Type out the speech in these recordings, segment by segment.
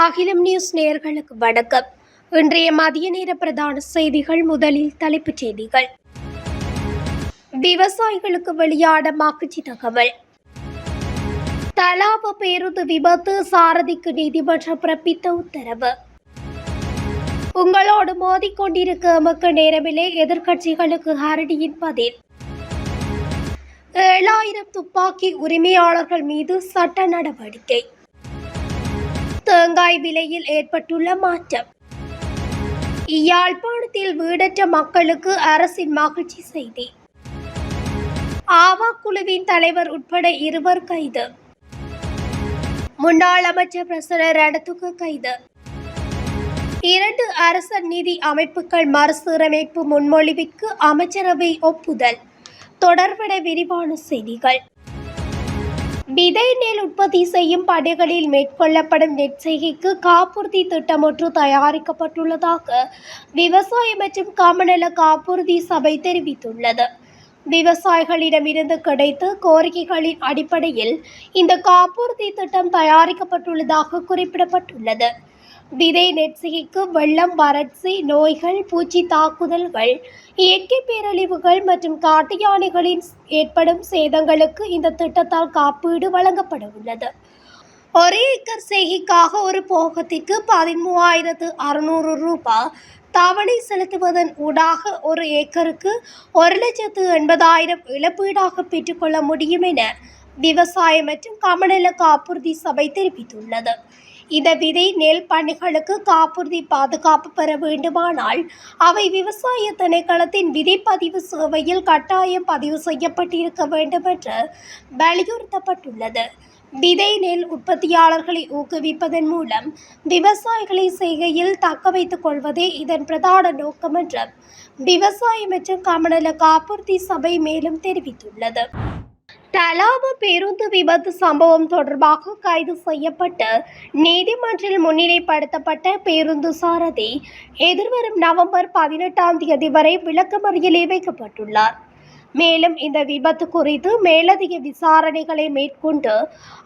அகிலம் நியூஸ் நேயர்களுக்கு வணக்கம். இன்றைய மதிய நேர பிரதான செய்திகள் முதலில் தலைப்புச் செய்திகள். விவசாயிகளுக்கு வெளியான மகிழ்ச்சி தகவல். தலாப பேருந்து விபத்து சாரதிக்கு நீதிமன்றம் பிறப்பித்த உத்தரவு. உங்களோடு மோதிக்கொண்டிருக்க மக்கள் நேரமிலே எதிர்க்கட்சிகளுக்கு ஹரடியின் பதில். ஏழாயிரம் துப்பாக்கி உரிமையாளர்கள் மீது சட்ட நடவடிக்கை. தேங்காய் விலையில் ஏற்பட்டுள்ள மாற்றம். யாழ்ப்பாணத்தில் வீடற்ற மக்களுக்கு அரசின் மகிழ்ச்சி செய்தி ஆவா குழுவின் தலைவர் உட்பட இருவர் கைது முன்னாள் அமைச்சர் பிரசன ரணத்துக்கு கைது இரண்டு அரச நிதி அமைப்புகள் மறுசீரமைப்பு முன்மொழிவிற்கு அமைச்சரவை ஒப்புதல் தொடர்பட விரிவான செய்திகள் விதை நெல் உற்பத்தி செய்யும் படைகளில் மேற்கொள்ளப்படும் நெற்செய்கைக்கு காப்புறுதி திட்டம் ஒன்று தயாரிக்கப்பட்டுள்ளதாக விவசாய மற்றும் காமநல காப்புறுதி சபை தெரிவித்துள்ளது. விவசாயிகளிடமிருந்து கிடைத்த கோரிக்கைகளின் அடிப்படையில் இந்த காப்புறுதி திட்டம் தயாரிக்கப்பட்டுள்ளதாக குறிப்பிடப்பட்டுள்ளது. விதை நெற்சிகைக்கு வெள்ளம் வறட்சி நோய்கள் பூச்சி தாக்குதல்கள் இயற்கை பேரழிவுகள் மற்றும் காட்டு யானைகளின் ஏற்படும் சேதங்களுக்கு இந்த திட்டத்தால் காப்பீடு வழங்கப்பட உள்ளது ஒரு ஏக்கர் செய்கைக்காக ஒரு போகத்திற்கு பதிமூவாயிரத்து அறுநூறு ரூபாய் தவணை செலுத்துவதன் ஊடாக ஒரு ஏக்கருக்கு ஒரு லட்சத்து எண்பதாயிரம் இழப்பீடாக பெற்றுக்கொள்ள முடியும் என விவசாய மற்றும் கமநல காப்புறுதி சபை தெரிவித்துள்ளது. இந்த விதை நெல் பண்ணைகளுக்கு காப்புறுதி பாதுகாப்பு பெற வேண்டுமானால் அவை விவசாய திணைக்களத்தின் விதைப்பதிவு சேவையில் கட்டாயம் பதிவு செய்யப்பட்டிருக்க வேண்டும் என்று வலியுறுத்தப்பட்டுள்ளது. விதை நெல் உற்பத்தியாளர்களை ஊக்குவிப்பதன் மூலம் விவசாயிகளை செய்கையில் தக்க வைத்துக் கொள்வதே இதன் பிரதான நோக்கம் என்று விவசாயம் மற்றும் கமநல காப்புறுதி சபை மேலும் தெரிவித்துள்ளது. தலாப பேருந்து விபத்து சம்பவம் தொடர்பாக கைது செய்யப்பட்டு நீதிமன்றில் முன்னிலைப்படுத்தப்பட்ட பேருந்து சாரதி எதிர்வரும் நவம்பர் பதினெட்டாம் தேதி வரை விளக்கமறியலில் வைக்கப்பட்டுள்ளார். மேலும் இந்த விபத்து குறித்து மேலதிக விசாரணைகளை மேற்கொண்டு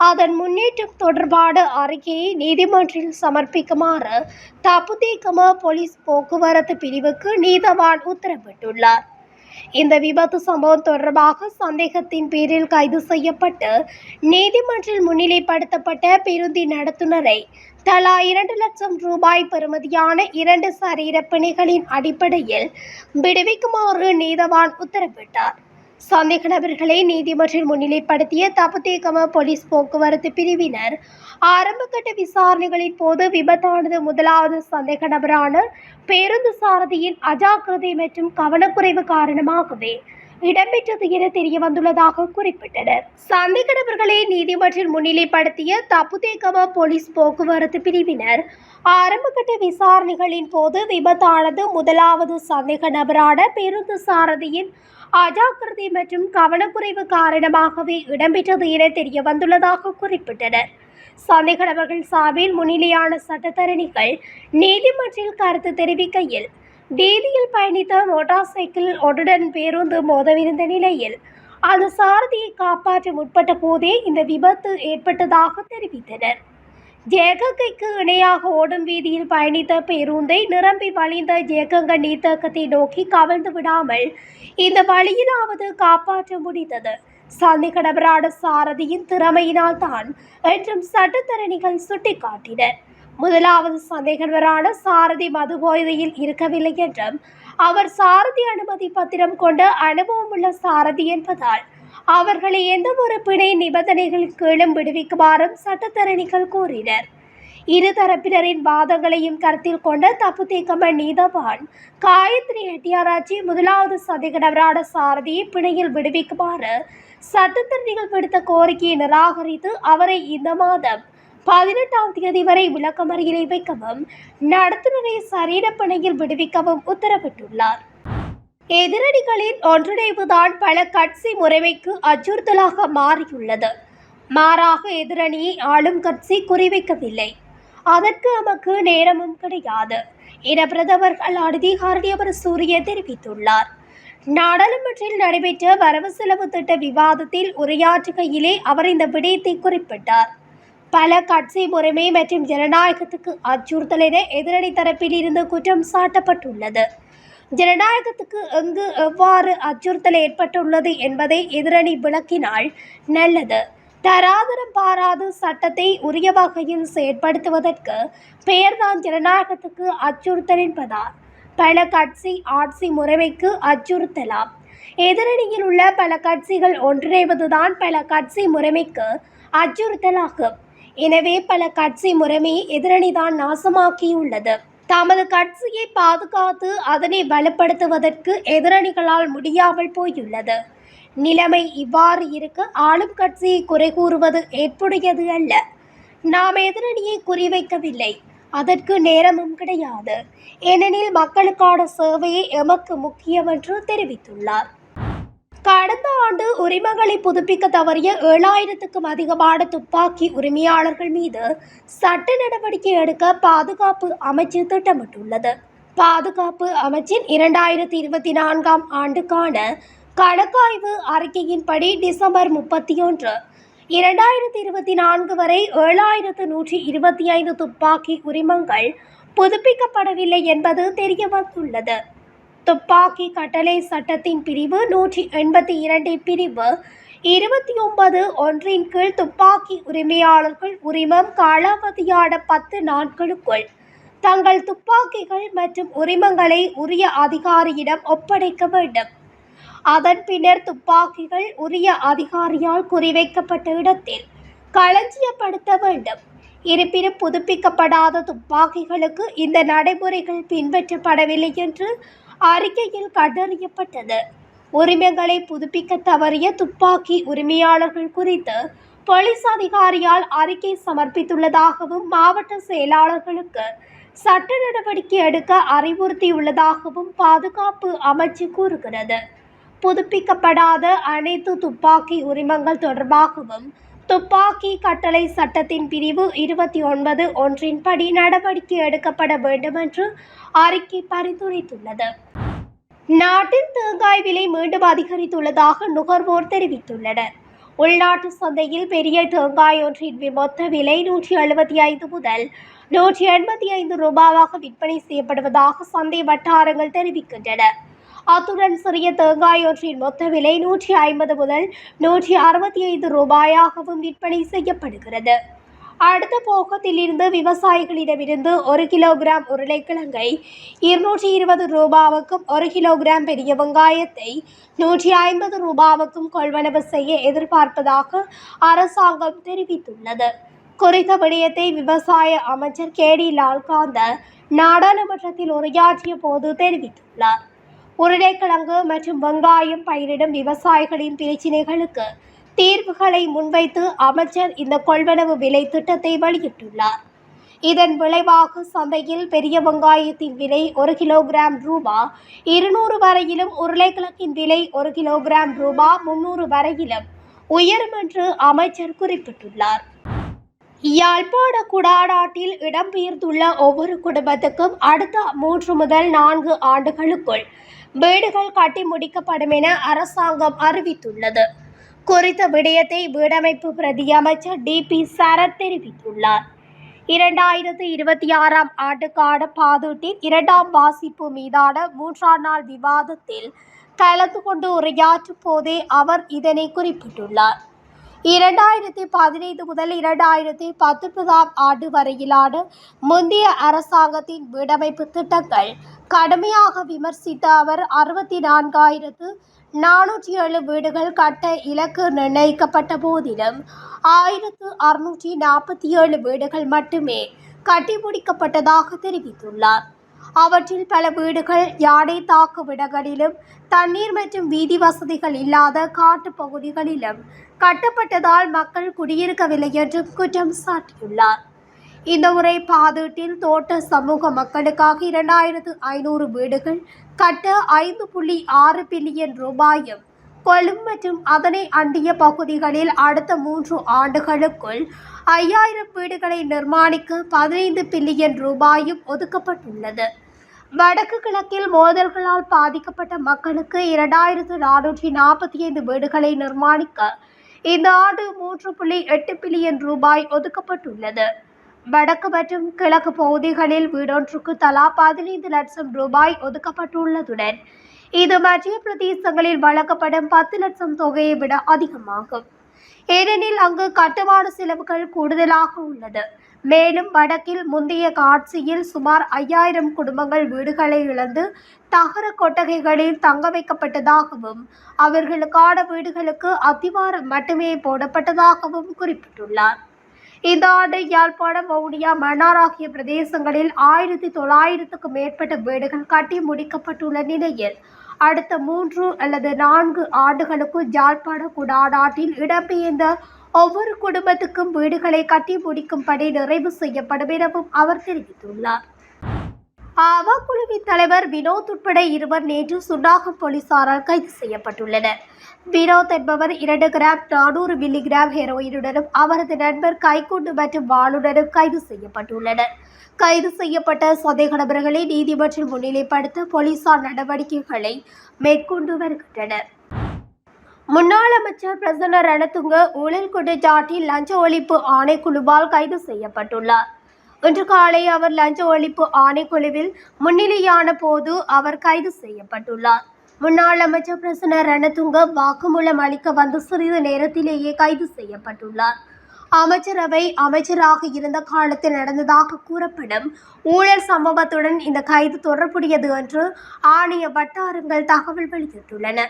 அதன் முன்னேற்றம் தொடர்பான அறிக்கையை நீதிமன்றில் சமர்ப்பிக்குமாறு தப்புதேகம போலீஸ் போக்குவரத்து பிரிவுக்கு நீதவான் உத்தரவிட்டுள்ளார். இந்த விபத்து சம்பவம் தொடர்பாக சந்தேகத்தின் பேரில் கைது செய்யப்பட்டு நீதிமன்றில் முன்னிலைப்படுத்தப்பட்ட பேருந்தி நடத்துனரை தலா இரண்டு லட்சம் ரூபாய் பெறுமதியான இரண்டு சரீர பிணைகளின் அடிப்படையில் விடுவிக்குமாறு நீதவான் உத்தரவிட்டார். சந்தேக நபர்களை நீதிமன்றில் முன்னிலைப்படுத்திய தப்பத்தேகம போலீஸ் போக்குவரத்து பிரிவினர் ஆரம்பகட்ட விசாரணைகளின் போது விபத்தானது முதலாவது சந்தேக நபரான பேருந்து சாரதியின் அஜாக்கிரதை மற்றும் கவனக்குறைவு காரணமாகவே இடம்பெற்றது என தெரிய வந்துள்ளதாக குறிப்பிட்டனர். சந்தேக நபர்களை நீதிமன்றில் முன்னிலைப்படுத்திய தப்புதேகம போலீஸ் போக்குவரத்து பிரிவினர் ஆரம்பகட்ட விசாரணைகளின் போது விபத்தானது முதலாவது சந்தேக நபரான பேருந்து சாரதியின் அஜாக்கிரதை மற்றும் கவனக்குறைவு காரணமாகவே இடம்பெற்றது என தெரிய வந்துள்ளதாக குறிப்பிட்டனர். சந்தேக சார்பில் முன்னிலையான சட்டத்தரணிகள் நீதிமன்றில் கருத்து தெரிவிக்கையில் வீதியில் பயணித்த மோட்டார் சைக்கிள் ஒன்றுடன் பேருந்து மோதவிருந்த நிலையில் அந்த சாரதியை காப்பாற்ற முற்பட்ட போதே இந்த விபத்து ஏற்பட்டதாக தெரிவித்தனர். ஜேகங்கைக்கு இணையாக ஓடும் வீதியில் பயணித்த பேருந்தை நிரம்பி வழிந்த ஜேகங்க நீர்த்தக்கத்தை நோக்கி கவிழ்ந்து விடாமல் இந்த வழியிலாவது காப்பாற்ற முடிந்தது. சந்திகடபராட சாரதியின் திறமையினால் தான் என்றும் சட்டத்தரணிகள் சுட்டிக்காட்டினர். முதலாவது சந்தேகவரான சாரதி மது போதையில் இருக்கவில்லை என்றும் அவர் சாரதி அனுமதி பத்திரம் கொண்டு அனுபவம் உள்ள சாரதி என்பதால் அவர்களை எந்த ஒரு பிணை நிபந்தனைகள் கீழும் விடுவிக்குமாறும் சட்டத்தரணிகள் கூறினர். இரு தரப்பினரின் வாதங்களையும் கருத்தில் கொண்ட தப்புத்தேக்கம நீதவான் காயத்ரி ஹெட்டியாராச்சி முதலாவது சதிகடவரான சாரதியை பிணையில் விடுவிக்குமாறு சட்டத்தரணிகள் விடுத்த கோரிக்கையை நிராகரித்து அவரை இந்த மாதம் பதினெட்டாம் தேதி வரை விளக்கமறியலை வைக்கவும் நடத்துனரை சரீரப்பணையில் விடுவிக்கவும் உத்தரவிட்டுள்ளார். எதிரணிகளின் ஒன்றிணைவுதான் பல கட்சி முறைமைக்கு அச்சுறுத்தலாக மாறியுள்ளது. மாறாக எதிரணியை ஆளும் கட்சி குறிவைக்கவில்லை. அதற்கு நமக்கு நேரமும் கிடையாது என பிரதமர்கள் அதிகாரியவர் சூரிய தெரிவித்துள்ளார். நாடாளுமன்றில் நடைபெற்ற வரவு செலவு திட்ட விவாதத்தில் உரையாற்றுகையிலே அவர் இந்த விடயத்தை குறிப்பிட்டார். பல கட்சி முறைமை மற்றும் ஜனநாயகத்துக்கு அச்சுறுத்தல் என எதிரணி தரப்பில் இருந்து குற்றம் சாட்டப்பட்டுள்ளது. ஜனநாயகத்துக்கு எங்கு எவ்வாறு அச்சுறுத்தல் ஏற்பட்டுள்ளது என்பதை எதிரணி விளக்கினால் நல்லது. தராதரம் பாராது சட்டத்தை உரிய வகையில் செயற்படுத்துவதற்கு பெயர்தான் ஜனநாயகத்துக்கு அச்சுறுத்தல் என்பதால் பல கட்சி ஆட்சி முறைமைக்கு அச்சுறுத்தலாம். எதிரணியில் உள்ள பல கட்சிகள் ஒன்றிணைவதுதான் பல கட்சி முறைமைக்கு அச்சுறுத்தலாகும். எனவே பல கட்சி முறைமை எதிரணிதான் நாசமாக்கியுள்ளது. தமது கட்சியை பாதுகாத்து அதனை வலுப்படுத்துவதற்கு எதிரணிகளால் முடியாமல் போயுள்ளது. நிலைமை இவ்வாறு இருக்க ஆளும் கட்சியை குறை கூறுவது ஏற்புடையது அல்ல. நாம் எதிரணியை குறிவைக்கவில்லை. அதற்கு நேரமும் கிடையாது. ஏனெனில் மக்களுக்கான சேவையே எமக்கு முக்கியம் என்று தெரிவித்துள்ளார். கடந்த ஆண்டு உரிமங்களை புதுப்பிக்க தவறிய ஏழாயிரத்துக்கும் அதிகமான துப்பாக்கி உரிமையாளர்கள் மீது சட்ட நடவடிக்கை எடுக்க பாதுகாப்பு அமைச்சு திட்டமிட்டுள்ளது. பாதுகாப்பு அமைச்சின் இரண்டாயிரத்தி இருபத்தி நான்காம் ஆண்டுக்கான கணக்காய்வு அறிக்கையின்படி டிசம்பர் முப்பத்தி ஒன்று இரண்டாயிரத்தி இருபத்தி நான்கு வரை ஏழாயிரத்து நூற்றி இருபத்தி ஐந்து துப்பாக்கி உரிமங்கள் புதுப்பிக்கப்படவில்லை என்பது தெரிய வந்துள்ளது துப்பாக்கி கட்டளை சட்டத்தின் பிரிவு நூற்றி எண்பத்தி இரண்டின் பிரிவு. இருபத்தி ஒன்பது ஒன்றின் கீழ் துப்பாக்கி உரிமையாளர்கள் உரிமம் காலாவதியான பத்து நாட்களுக்குள் தங்கள் துப்பாக்கிகள் மற்றும் உரிமங்களை உரிய அதிகாரியிடம் ஒப்படைக்க வேண்டும். அதன் பின்னர் துப்பாக்கிகள் உரிய அதிகாரியால் குறிவைக்கப்பட்ட இடத்தில் களஞ்சியப்படுத்த வேண்டும். இருப்பினும் புதுப்பிக்கப்படாத துப்பாக்கிகளுக்கு இந்த நடைமுறைகள் பின்பற்றப்படவில்லை என்று அறிக்கையில் கண்டறியப்பட்டது. உரிமங்களை புதுப்பிக்க தவறிய துப்பாக்கி உரிமையாளர்கள் குறித்து போலீஸ் அதிகாரியால் அறிக்கை சமர்ப்பித்துள்ளதாகவும் மாவட்ட செயலாளர்களுக்கு சட்ட நடவடிக்கை எடுக்க அறிவுறுத்தியுள்ளதாகவும் பாதுகாப்பு அமைச்சு கூறுகிறது. புதுப்பிக்கப்படாத அனைத்து துப்பாக்கி உரிமங்கள் தொடர்பாகவும் துப்பாக்கி கட்டளை சட்டத்தின் பிரிவு இருபத்தி ஒன்பது ஒன்றின்படி நடவடிக்கை எடுக்கப்பட வேண்டும் என்று அறிக்கை பரிந்துரைத்துள்ளது. நாட்டின் தேங்காய் விலை மீண்டும் அதிகரித்துள்ளதாக நுகர்வோர் தெரிவித்துள்ளனர். உள்நாட்டு சந்தையில் பெரிய தேங்காய் ஒன்றின் மொத்த விலை நூற்றி எழுபத்தி ஐந்து முதல் நூற்றி எண்பத்தி ஐந்து ரூபாவாக விற்பனை செய்யப்படுவதாக சந்தை வட்டாரங்கள் தெரிவிக்கின்றன. அத்துடன் சிறிய தேங்காய் ஒன்றின் மொத்த விலை நூற்றி ஐம்பது முதல் நூற்றி அறுபத்தி ஐந்து ரூபாயாகவும் விற்பனை செய்யப்படுகிறது. அடுத்த போகத்திலிருந்து விவசாயிகளிடமிருந்து ஒரு கிலோகிராம் உருளைக்கிழங்கை இருநூற்றி இருபது ரூபாவுக்கும் ஒரு கிலோகிராம் பெரிய வெங்காயத்தை நூற்றி ஐம்பது ரூபாவுக்கும் கொள்வனவு செய்ய எதிர்பார்ப்பதாக அரசாங்கம் தெரிவித்துள்ளது. குறித்த விடயத்தை விவசாய அமைச்சர் கே டி லால்காந்த நாடாளுமன்றத்தில் உரையாற்றிய போது தெரிவித்துள்ளார். உருளைக்கிழங்கு மற்றும் வெங்காயம் பயிரிடும் விவசாயிகளின் பிரச்சினைகளுக்கு தீர்வுகளை முன்வைத்து அமைச்சர் இந்த கொள்வனவு விலை திட்டத்தை வெளியிட்டுள்ளார். இதன் விளைவாக சந்தையில் பெரிய வெங்காயத்தின் விலை ஒரு கிலோகிராம் ரூபா இருநூறு வரையிலும் உருளைக்கிழங்கின் விலை ஒரு கிலோகிராம் ரூபா முன்னூறு வரையிலும் உயரும் என்று அமைச்சர் குறிப்பிட்டுள்ளார். யாழ்ப்பாண குடாநாட்டில் இடம்பெயர்ந்துள்ள ஒவ்வொரு குடும்பத்துக்கும் அடுத்த மூன்று முதல் நான்கு ஆண்டுகளுக்குள் வீடுகள் கட்டி முடிக்கப்படும் என அரசாங்கம் அறிவித்துள்ளது. குறித்த விடயத்தை வீடமைப்பு பிரதி அமைச்சர் டி. பி. சரத் தெரிவித்துள்ளார். இரண்டாயிரத்து இருபத்தி ஆறாம் ஆண்டுக்கான பாதூட்டின் இரண்டாம் வாசிப்பு மீதான மூன்றாம் நாள் விவாதத்தில் கலந்து கொண்டு உரையாற்றும் போதே அவர் இதனை குறிப்பிட்டுள்ளார். இரண்டாயிரத்தி பதினைந்து முதல் இரண்டாயிரத்தி பத்தொன்பதாம் ஆண்டு வரையிலான முந்தைய அரசாங்கத்தின் வீடமைப்பு திட்டங்கள் கடுமையாக விமர்சித்த அவர் அறுபத்தி நான்காயிரத்து நானூற்றி ஏழு வீடுகள் கட்ட இலக்கு நிர்ணயிக்கப்பட்ட போதிலும் ஆயிரத்து அறுநூற்றி நாற்பத்தி ஏழு வீடுகள் மட்டுமே கட்டி முடிக்கப்பட்டதாக தெரிவித்துள்ளார். அவற்றில் பல வீடுகள் யானை தாக்கு விடங்களிலும் தண்ணீர் மற்றும் வீதி வசதிகள் இல்லாத காட்டு பகுதிகளிலும் கட்டப்பட்டதால் மக்கள் குடியிருக்கவில்லை என்றும் குற்றம் சாட்டியுள்ளார். இந்த முறை பாதீட்டில் தோட்ட சமூக மக்களுக்காக இரண்டாயிரத்து ஐநூறு வீடுகள் கட்ட ஐந்து புள்ளி ஆறு பில்லியன் ரூபாயும் கொழும் மற்றும் அதனை அண்டிய பகுதிகளில் அடுத்த மூன்று ஆண்டுகளுக்குள் ஐயாயிரம் வீடுகளை நிர்மாணிக்க பதினைந்து பில்லியன் ரூபாயும் ஒதுக்கப்பட்டுள்ளது. வடக்கு கிழக்கில் மோதல்களால் பாதிக்கப்பட்ட மக்களுக்கு இரண்டாயிரத்து நானூற்றி நாற்பத்தி ஐந்து வீடுகளை நிர்மாணிக்க இந்த ஆண்டு மூன்று புள்ளி எட்டு பில்லியன் ரூபாய் ஒதுக்கப்பட்டுள்ளது. வடக்கு மற்றும் கிழக்கு பகுதிகளில் வீடொன்றுக்கு தலா பதினைந்து லட்சம் ரூபாய் ஒதுக்கப்பட்டுள்ளதுடன் இது மத்திய பிரதேசங்களில் வழங்கப்படும் பத்து லட்சம் தொகையை விட அதிகமாகும். ஏனெனில் அங்கு கட்டுமான செலவுகள் கூடுதலாக உள்ளது. மேலும் வடக்கில் முந்தைய காட்சியில் சுமார் ஐயாயிரம் குடும்பங்கள் வீடுகளை இழந்து தகர கொட்டகைகளில் தங்க வைக்கப்பட்டதாகவும் அவர்களுக்கான வீடுகளுக்கு அத்திவாரம் மட்டுமே போடப்பட்டதாகவும் குறிப்பிட்டுள்ளார். இந்த ஆண்டு யாழ்ப்பாணம் வவுனியா மன்னார் ஆகிய பிரதேசங்களில் ஆயிரத்தி தொள்ளாயிரத்துக்கும் மேற்பட்ட வீடுகள் கட்டி முடிக்கப்பட்டுள்ள நிலையில் அடுத்த மூன்று அல்லது நான்கு ஆண்டுகளுக்கும் யாழ்ப்பாண குடாநாட்டில் இடம்பெயர்ந்த ஒவ்வொரு குடும்பத்துக்கும் வீடுகளை கட்டி முடிக்கும் பணி நிறைவு செய்யப்படும் எனவும் அவர் தெரிவித்துள்ளார். ஆவா குழுவின் தலைவர் வினோத் உட்பட இருவர் நேற்று சுன்னாகம் போலீசாரால் கைது செய்யப்பட்டுள்ளனர். வினோத் என்பவர் இரண்டு கிராம் நானூறு மில்லிகிராம் ஹெரோயினுடனும் அவரது நண்பர் கைக்குண்டு மற்றும் வாளுடனும் கைது செய்யப்பட்டுள்ளனர். கைது செய்யப்பட்ட சந்தேக நபர்களை நீதிமன்றம் முன்னிலைப்படுத்த போலீசார் நடவடிக்கைகளை மேற்கொண்டு வருகின்றனர். முன்னாள் அமைச்சர் பிரசன்ன ரணதுங்க ஊழல் குற்றச்சாட்டில் லஞ்ச ஒழிப்பு ஆணைக்குழுவால் கைது செய்யப்பட்டுள்ளார். இன்று காலை அவர் லஞ்ச ஒழிப்பு ஆணைக்குழுவில் முன்னிலையான போது அவர் கைது செய்யப்பட்டுள்ளார். முன்னாள் அமைச்சர் பிரசன்ன ரணதுங்க வாக்குமூலம் அளிக்க வந்த சிறிது நேரத்திலேயே கைது செய்யப்பட்டுள்ளார். அமைச்சரவை அமைச்சராக இருந்த காலத்தில் நடந்ததாக கூறப்படும் ஊழல் சம்பவத்துடன் இந்த கைது தொடர்புடையது என்று ஆணைய வட்டாரங்கள் தகவல் வெளியிட்டுள்ளன.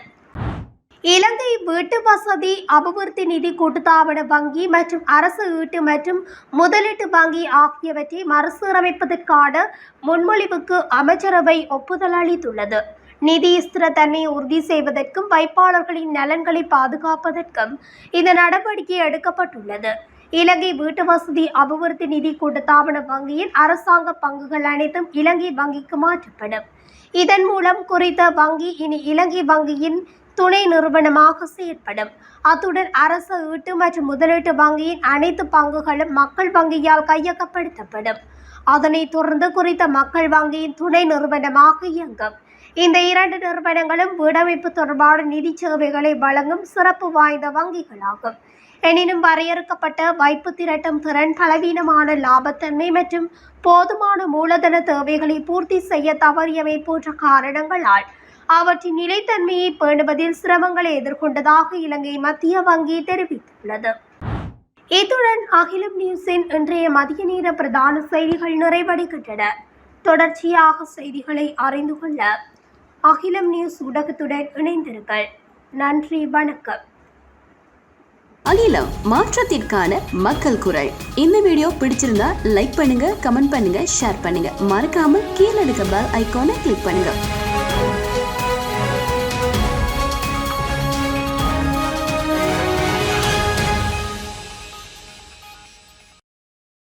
இலங்கை வீட்டு வசதி அபிவிருத்தி நிதி கூட்டுத்தாபன வங்கி மற்றும் அரசு ஈட்டு மற்றும் முதலீட்டு வங்கி ஆகியவற்றை மறுசீரமைப்பதற்கான முன்மொழிவுக்கு அமைச்சரவை ஒப்புதல் அளித்துள்ளது. நிதி ஸ்திரத்தன்மையை உறுதி செய்வதற்கும் வைப்பாளர்களின் நலன்களை பாதுகாப்பதற்கும் இந்த நடவடிக்கை எடுக்கப்பட்டுள்ளது. இலங்கை வீட்டு வசதி அபிவிருத்தி நிதி கூட்டுத்தாபன வங்கியின் அரசாங்க பங்குகள் அனைத்தும் இலங்கை வங்கிக்கு மாற்றப்படும். இதன் மூலம் குறித்த வங்கி இனி இலங்கை வங்கியின் துணை நிறுவனமாக செயற்படும். அத்துடன் அரசு ஈட்டு மற்றும் முதலீட்டு வங்கியின் அனைத்து பங்குகளும் மக்கள் வங்கியால் கையகப்படுத்தப்படும். அதனைத் தொடர்ந்து குறித்த மக்கள் வங்கியின் துணை நிறுவனமாக இயங்கும். இந்த இரண்டு நிறுவனங்களும் வீடமைப்பு தொடர்பான நிதி சேவைகளை வழங்கும் சிறப்பு வாய்ந்த வங்கிகளாகும். எனினும் வரையறுக்கப்பட்ட வைப்பு திரட்டும் திறன் பலவீனமான லாபத்தன்மை மற்றும் போதுமான மூலதன தேவைகளை பூர்த்தி செய்ய தவறியவை போன்ற காரணங்களால் அவற்றின் நிலைத்தன்மையை பேணுவதில் சிரமங்களை எதிர்கொண்டதாக இலங்கை மத்திய வங்கி தெரிவித்துள்ளது. இத்துடன் அகிலம் நியூஸின் இன்றைய மதிய நேர பிரதான செய்திகள் நிறைவடைகின்றன. தொடர்ச்சியாக செய்திகளை அறிந்து கொள்ள அகிலம் நியூஸ் ஊடகத்துடன் இணைந்திருங்கள். நன்றி வணக்கம். அகிலம் மாற்றத்திற்கான மக்கள் குரல். இந்த வீடியோ பிடிச்சிருந்தா லைக் பண்ணுங்க கமெண்ட் பண்ணுங்க ஷேர் பண்ணுங்க. மறக்காம கீழே இருக்க பெல் ஐக்கானை கிளிக் பண்ணுங்க.